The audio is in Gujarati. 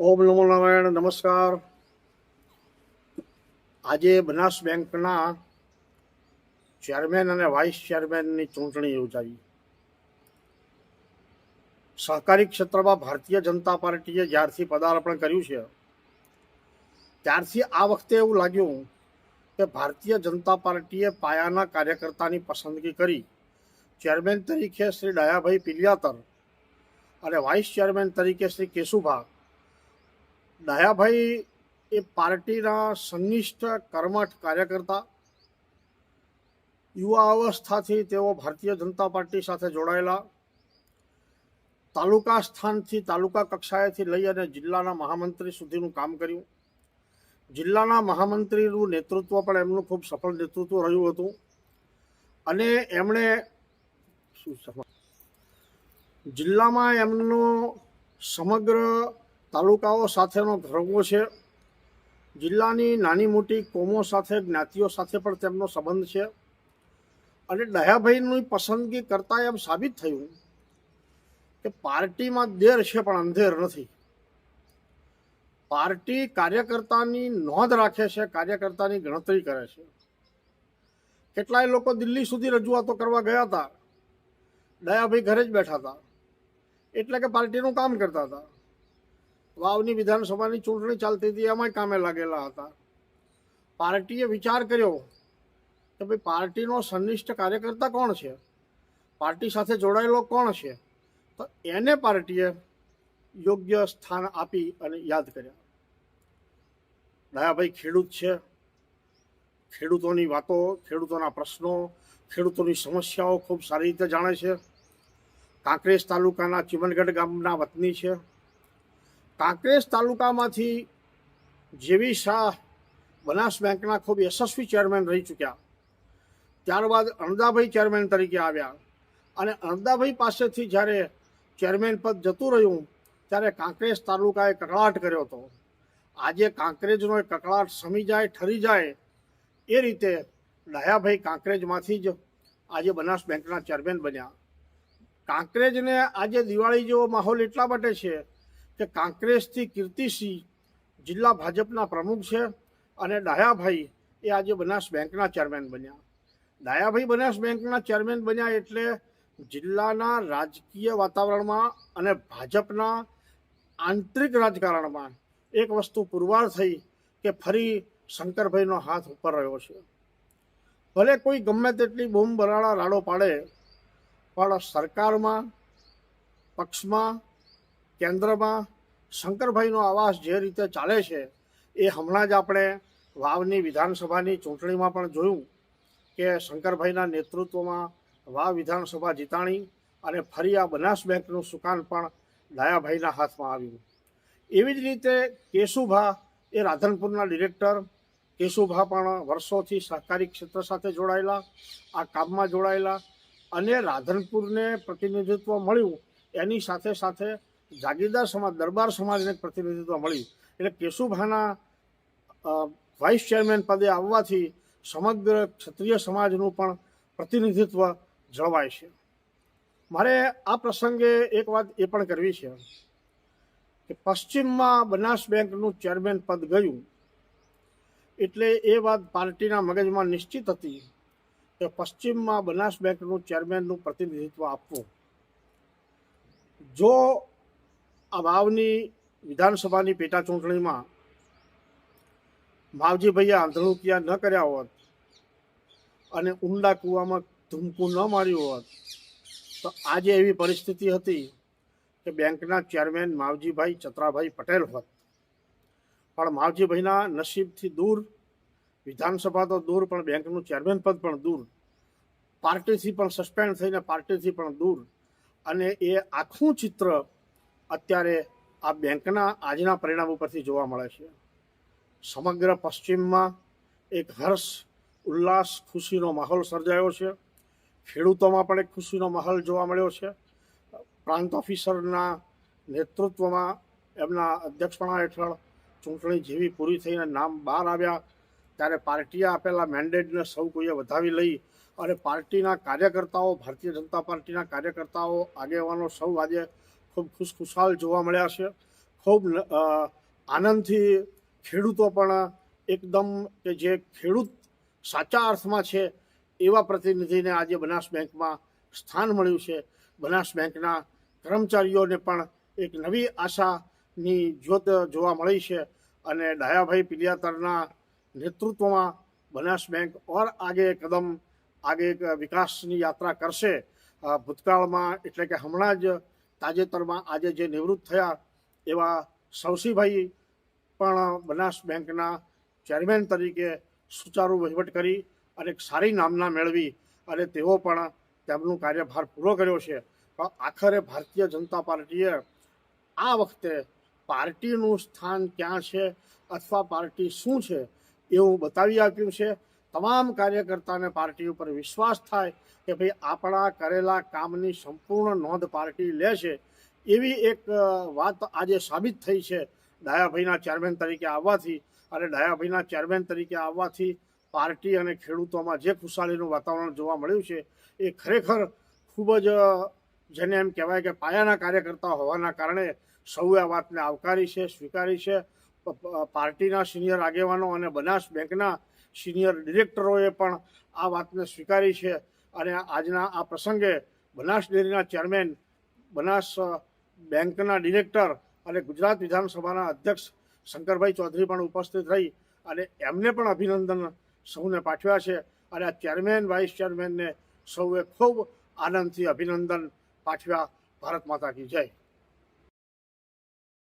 ઓમ નમો નારાયણ, નમસ્કાર. આજે બનાસ બેંકના ચેરમેન અને વાઇસ ચેરમેનની ચૂંટણી યોજાઈ. સહકારી ક્ષેત્રમાં ભારતીય જનતા પાર્ટીએ જ્યારથી પદાર્પણ કર્યું છે, ત્યારથી આ વખતે એવું લાગ્યું કે ભારતીય જનતા પાર્ટીએ પાયાના કાર્યકર્તાની પસંદગી કરી. ચેરમેન તરીકે શ્રી દયાભાઈ પિલિયાતર અને વાઇસ ચેરમેન તરીકે શ્રી કેશુભા દયાભાઈ એ પાર્ટીના સંનિષ્ઠ કર્મઠ કાર્યકર્તા. યુવા અવસ્થાથી તેઓ ભારતીય જનતા પાર્ટી સાથે જોડાયેલા. તાલુકા સ્થાનથી તાલુકા કક્ષાએથી લઈ અને જિલ્લાના મહામંત્રી સુધીનું કામ કર્યું. જિલ્લાના મહામંત્રીનું નેતૃત્વ પણ એમનું ખૂબ સફળ નેતૃત્વ રહ્યું હતું. અને એમણે શું જિલ્લામાં એમનો સમગ્ર તાલુકાઓ સાથેનો ધર્મો છે. જિલ્લાની નાની મોટી કોમો સાથે જ્ઞાતિઓ સાથે પણ તેમનો સંબંધ છે. અને દયાભાઈની પસંદગી કરતાં એમ સાબિત થયું કે પાર્ટીમાં દેર છે પણ અંધેર નથી. પાર્ટી કાર્યકર્તાની નોંધ રાખે છે, કાર્યકર્તાની ગણતરી કરે છે. કેટલાય લોકો દિલ્હી સુધી રજૂઆતો કરવા ગયા હતા. દયાભાઈ ઘરે જ બેઠા હતા. એટલે કે પાર્ટીનું કામ કરતા હતા. વાવની વિધાનસભાની ચૂંટણી ચાલતી હતી, એમાંય કામે લાગેલા હતા. પાર્ટીએ વિચાર કર્યો કે ભાઈ પાર્ટીનો સંનિષ્ઠ કાર્યકર્તા કોણ છે? પાર્ટી સાથે જોડાયેલો કોણ છે? તો એને પાર્ટીએ યોગ્ય સ્થાન આપી અને યાદ કર્યા. દયાભાઈ ખેડૂત છે. ખેડૂતોની વાતો, ખેડૂતોના પ્રશ્નો, ખેડૂતોની સમસ્યાઓ ખૂબ સારી રીતે જાણે છે. કાંકરેજ તાલુકાના ચિમનગઢ ગામના વતની છે. કાંકરેજ તાલુકામાંથી જેવી શાહ બનાસ બેંકના ખૂબ યશસ્વી ચેરમેન રહી ચૂક્યા. ત્યારબાદ અણદાભાઈ ચેરમેન તરીકે આવ્યા. અને અણદાભાઈ પાસેથી જ્યારે ચેરમેન પદ જતું રહ્યું, ત્યારે કાંકરેજ તાલુકાએ કકળાટ કર્યો હતો. આજે કાંકરેજનો કકળાટ સમી જાય, ઠરી જાય, એ રીતે દયાભાઈ કાંકરેજમાંથી જ આજે બનાસ બેંકના ચેરમેન બન્યા. કાંકરેજને આજે દિવાળી જેવો માહોલ એટલા માટે છે કે કાંકરેજથી કીર્તિસિંહ જિલ્લા ભાજપના પ્રમુખ છે અને ડાયાભાઈ એ આજે બનાસ બેંકના ચેરમેન બન્યા. ડાયાભાઈ બનાસ બેંકના ચેરમેન બન્યા એટલે જિલ્લાના રાજકીય વાતાવરણમાં અને ભાજપના આંતરિક રાજકારણમાં એક વસ્તુ પુરવાર થઈ કે ફરી શંકરભાઈનો હાથ ઉપર રહ્યો છે. ભલે કોઈ ગમે તેટલી બૂમ બરાડા રાડો પાડે, પણ સરકારમાં, પક્ષમાં કેન્દ્રમાં શંકરભાઈનો આવાસ જે રીતે ચાલે છે, એ હમણાં જ આપણે વાવની વિધાનસભાની ચૂંટણીમાં પણ જોયું કે શંકરભાઈના નેતૃત્વમાં વાવ વિધાનસભા જીતાણી અને ફરી આ બનાસ બેંકનું સુકાન પણ દાયાભાઈના હાથમાં આવ્યું. એવી જ રીતે કેશુભા એ રાધનપુરના ડિરેક્ટર, કેશુભા પણ વર્ષોથી સહકારી ક્ષેત્ર સાથે જોડાયેલા, આ કામમાં જોડાયેલા અને રાધનપુરને પ્રતિનિધિત્વ મળ્યું એની સાથે સાથે જાગીરદાર સમાજ, દરબાર સમાજને પ્રતિનિધિત્વ મળ્યું એટલે કેશુભાના વાઇસ ચેરમેન પદે આવવાથી સમગ્ર ક્ષત્રિય સમાજનું પણ પ્રતિનિધિત્વ જળવાય છે. મારે આ પ્રસંગે એક વાત એ પણ કરવી છે કે પશ્ચિમમાં બનાસ બેંકનું ચેરમેન પદ ગયું એટલે એ વાત પાર્ટીના મગજમાં નિશ્ચિત હતી કે પશ્ચિમમાં બનાસ બેંકનું ચેરમેનનું પ્રતિનિધિત્વ આપવું. જો આ વાવની વિધાનસભાની પેટા ચૂંટણીમાં માવજીભાઈએ આંધળુકિયા ન કર્યા હોત અને ઊંડા કૂવામાં ધૂમકું ન માર્યું હોત, તો આજે એવી પરિસ્થિતિ હતી કે બેંકના ચેરમેન માવજીભાઈ ચત્રાભાઈ પટેલ હોત. પણ માવજીભાઈના નસીબથી દૂર, વિધાનસભા તો દૂર, પણ બેંકનું ચેરમેન પદ પણ દૂર, પાર્ટીથી પણ સસ્પેન્ડ થઈને પાર્ટીથી પણ દૂર, અને એ આખું ચિત્ર અત્યારે આ બેંકના આજના પરિણામ ઉપરથી જોવા મળે છે. સમગ્ર પશ્ચિમમાં એક હર્ષ, ઉલ્લાસ, ખુશીનો માહોલ સર્જાયો છે. ખેડૂતોમાં પણ એક ખુશીનો માહોલ જોવા મળ્યો છે. પ્રાંત ઓફિસરના નેતૃત્વમાં એમના અધ્યક્ષપણા હેઠળ ચૂંટણી જેવી પૂરી થઈને નામ બહાર આવ્યા. ત્યારે પાર્ટીએ આપેલા મેન્ડેટને સૌ કોઈએ વધાવી લઈ અને પાર્ટીના કાર્યકર્તાઓ, ભારતીય જનતા પાર્ટીના કાર્યકર્તાઓ, આગેવાનો સૌ આજે ખૂબ ખુશખુશાલ જોવા મળ્યા છે. ખૂબ આનંદથી ખેડૂતો પણ એકદમ કે જે ખેડૂત સાચા અર્થમાં છે એવા પ્રતિનિધિને આજે બનાસ બેંકમાં સ્થાન મળ્યું છે. બનાસ બેંકના કર્મચારીઓને પણ એક નવી આશાની જ્યોત જોવા મળી છે અને ડાયાભાઈ પિલિયાતરના નેતૃત્વમાં બનાસ બેંક ઓર આગે કદમ, આગે વિકાસની યાત્રા કરશે. ભૂતકાળમાં એટલે કે હમણાં જ તાજેતરમાં આજે જે નિવૃત્ત થયા એવા સવસીભાઈ પણ બનાસ બેંકના ચેરમેન તરીકે સુચારુ વહીવટ કરી અને એક સારી નામના મેળવી અને તેઓ પણ તેમનું કાર્યભાર પૂરો કર્યો છે. પણ આખરે ભારતીય જનતા પાર્ટીએ આ વખતે પાર્ટીનું સ્થાન ક્યાં છે અથવા પાર્ટી શું છે એવું બતાવી આપ્યું છે. તમામ કાર્યકર્તાને પાર્ટી ઉપર વિશ્વાસ થાય કે ભાઈ આપણા કરેલા કામની સંપૂર્ણ નોંધ પાર્ટી લે છે એવી એક વાત આજે સાબિત થઈ છે ડાયાભાઈના ચેરમેન તરીકે આવવાથી. અને ડાયાભાઈના ચેરમેન તરીકે આવવાથી પાર્ટી અને ખેડૂતોમાં જે ખુશાલીનું વાતાવરણ જોવા મળ્યું છે, એ ખરેખર ખૂબ જ જેને એમ કહેવાય કે પાયાના કાર્યકર્તા હોવાના કારણે સૌએ આ વાતને આવકારી છે, સ્વીકારી છે. પાર્ટીના સિનિયર આગેવાનો અને બનાસ બેંકના સિનિયર ડિરેક્ટરોએ પણ આ વાતને સ્વીકારી છે અને આજના આ પ્રસંગે બનાસ ડેરીના ચેરમેન, બનાસ બેંકના ડિરેક્ટર અને ગુજરાત વિધાનસભાના અધ્યક્ષ શંકરભાઈ ચૌધરી પણ ઉપસ્થિત રહી અને એમને પણ અભિનંદન સૌને પાઠવ્યા છે અને આ ચેરમેન, વાઇસ ચેરમેનને સૌએ ખૂબ આનંદથી અભિનંદન પાઠવ્યા. ભારત માતા કી જય.